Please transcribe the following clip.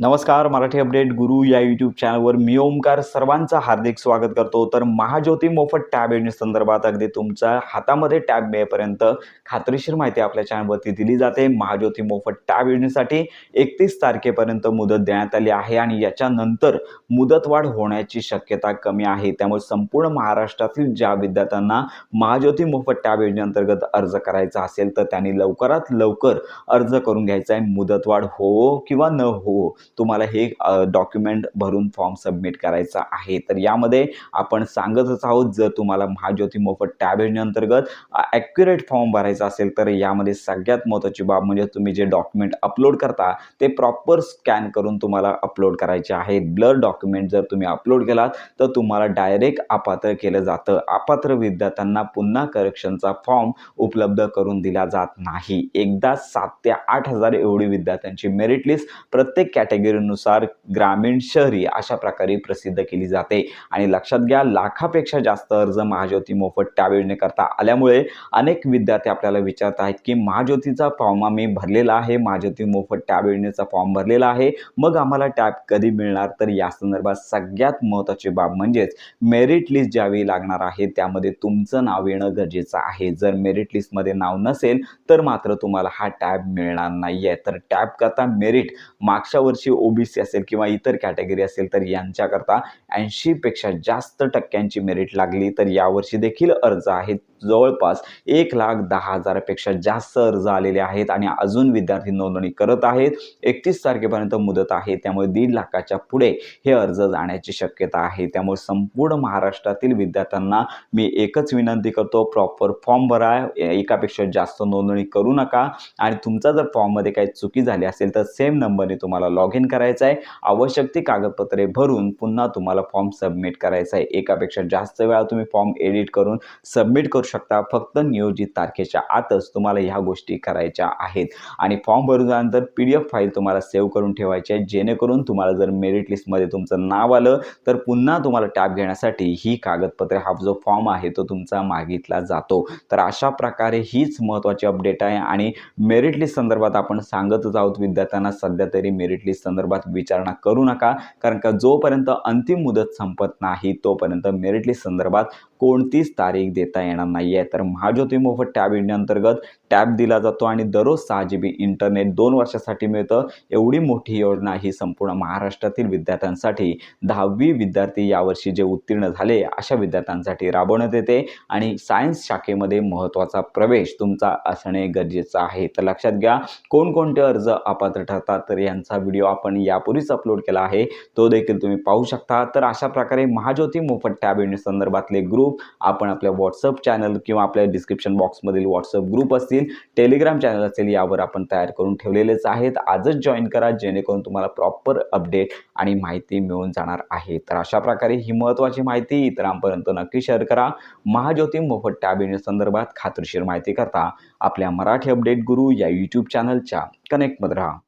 नमस्कार मराठी अपडेट गुरु या यूट्यूब चॅनलवर मी ओमकार सर्वांचं हार्दिक स्वागत करतो. तर महाज्योती मोफत टॅब योजने संदर्भात अगदी तुमच्या हातामध्ये टॅब मिळेपर्यंत खात्रीशीर माहिती आपल्या चॅनलवरती दिली जाते. महाज्योती मोफत टॅब योजनेसाठी एकतीस तारखेपर्यंत मुदत देण्यात आली आहे आणि याच्यानंतर मुदतवाढ होण्याची शक्यता कमी आहे. त्यामुळे संपूर्ण महाराष्ट्रातील ज्या विद्यार्थ्यांना महाज्योती मोफत टॅब योजनेअंतर्गत अर्ज करायचा असेल तर त्यांनी लवकरात लवकर अर्ज करून घ्यायचा आहे. मुदतवाढ हो किंवा न हो तुम्हाला हे डॉक्युमेंट भरून फॉर्म सबमिट करायचा आहे. तर यामध्ये आपण सांगतच आहोत जर तुम्हाला महाज्योती मोफत टॅब योजनेअंतर्गत ॲक्युरेट फॉर्म भरायचा असेल तर यामध्ये सगळ्यात महत्त्वाची बाब म्हणजे तुम्ही जे डॉक्युमेंट अपलोड करता ते प्रॉपर स्कॅन करून तुम्हाला अपलोड करायचे आहेत ब्लर डॉक्युमेंट जर तुम्ही अपलोड केलात तर तुम्हाला डायरेक्ट अपात्र केलं जातं. अपात्र विद्यार्थ्यांना पुन्हा करेक्शनचा फॉर्म उपलब्ध करून दिला जात नाही. एकदा सात ते आठ हजार एवढी विद्यार्थ्यांची मेरिट लिस्ट प्रत्येक कॅट कॅटेगरीनुसार ग्रामीण शहरी अशा प्रकारे प्रसिद्ध केली जाते. आणि लक्षात घ्या लाखापेक्षा जास्त अर्ज महाज्योती मोफत टॅब करता आल्यामुळे अनेक विद्यार्थी आपल्याला विचारत आहेत की महाज्योतीचा फॉर्म आम्ही भरलेला आहे महाज्योती मोफत त्या फॉर्म भरलेला आहे. मग आम्हाला टॅब कधी मिळणार? तर या संदर्भात सगळ्यात महत्त्वाची बाब म्हणजेच मेरिट लिस्ट ज्यावेळी लागणार आहे त्यामध्ये तुमचं नाव येणं गरजेचं आहे. जर मेरिट लिस्टमध्ये नाव नसेल तर मात्र तुम्हाला हा टॅब मिळणार नाही आहे तर टॅब करता मेरिट मागच्या वर्षी ओबीसी असेल किंवा इतर कॅटेगरी असेल तर यांच्याकरता ऐंशीपेक्षा जास्त टक्क्यांची मेरिट लागली तर यावर्षी देखील अर्ज आहेत. जवळपास एक लाख दहा हजारापेक्षा जास्त अर्ज आलेले आहेत आणि अजून विद्यार्थी नोंदणी करत आहेत. एकतीस तारखेपर्यंत मुदत आहे. त्यामुळे दीड लाखाच्या पुढे हे अर्ज जाण्याची शक्यता आहे. त्यामुळे संपूर्ण महाराष्ट्रातील विद्यार्थ्यांना मी एकच विनंती करतो प्रॉपर फॉर्म भरा. एकापेक्षा जास्त नोंदणी करू नका. आणि तुमचा जर फॉर्ममध्ये काही चुकी झाली असेल तर सेम नंबरने तुम्हाला लॉग इन करायचं आहे. आवश्यक ती कागदपत्रे भरून पुन्हा तुम्हाला फॉर्म सबमिट करायचा आहे. एकापेक्षा जास्त वेळा तुम्ही फॉर्म एडिट करून सबमिट करू शकता. फक्त नियोजित तारखेच्या आतच तुम्हाला ह्या गोष्टी करायच्या आहेत. आणि फॉर्म भरून झाल्यानंतर पी डी एफ फाईल तुम्हाला सेव्ह करून ठेवायची आहे. जेणेकरून तुम्हाला जर मेरिट लिस्टमध्ये तुमचं नाव आलं तर पुन्हा तुम्हाला टॅप घेण्यासाठी ही कागदपत्रे हा जो फॉर्म आहे तो तुमचा मागितला जातो. तर अशा प्रकारे हीच महत्त्वाची अपडेट आहे. आणि मेरिट लिस्ट संदर्भात आपण सांगतच आहोत विद्यार्थ्यांना सध्या तरी मेरिट लिस्ट संदर्भात विचारणा करू नका. कारण का जोपर्यंत अंतिम मुदत संपत नाही तोपर्यंत मेरिट लिस्ट संदर्भात कोणतीच तारीख देता येणार नाही आहे तर महाज्योती मोफत टॅब इंडियाअंतर्गत टॅब दिला जातो आणि दररोज सहा जी बी इंटरनेट दोन वर्षासाठी मिळतं. एवढी मोठी योजना ही संपूर्ण महाराष्ट्रातील विद्यार्थ्यांसाठी दहावी विद्यार्थी यावर्षी जे उत्तीर्ण झाले अशा विद्यार्थ्यांसाठी राबवण्यात येते आणि सायन्स शाखेमध्ये महत्त्वाचा प्रवेश तुमचा असणे गरजेचं आहे. तर लक्षात घ्या कोणकोणते अर्ज अपात्र ठरतात तर यांचा व्हिडिओ आपण यापूर्वीच अपलोड केला आहे. तो देखील तुम्ही पाहू शकता. तर अशा प्रकारे महाज्योती मोफत टॅब संदर्भातले ग्रुप आपण आपल्या व्हॉट्सअप चॅनल किंवा आपल्या डिस्क्रिप्शन बॉक्समधील व्हॉट्सअप ग्रुप असतील टेलिग्राम चॅनल असेल यावर आपण तयार करून ठेवलेलेच आहेत. आजच जॉईन करा जेणेकरून तुम्हाला प्रॉपर अपडेट आणि माहिती मिळून जाणार आहे. तर अशा प्रकारे ही महत्त्वाची माहिती इतरांपर्यंत नक्की शेअर करा. महाज्योती मोफत टॅब संदर्भात खात्रीशीर माहिती करता आपल्या मराठी अपडेट गुरु या यूट्यूब चॅनलच्या कनेक्टमध्ये राहा.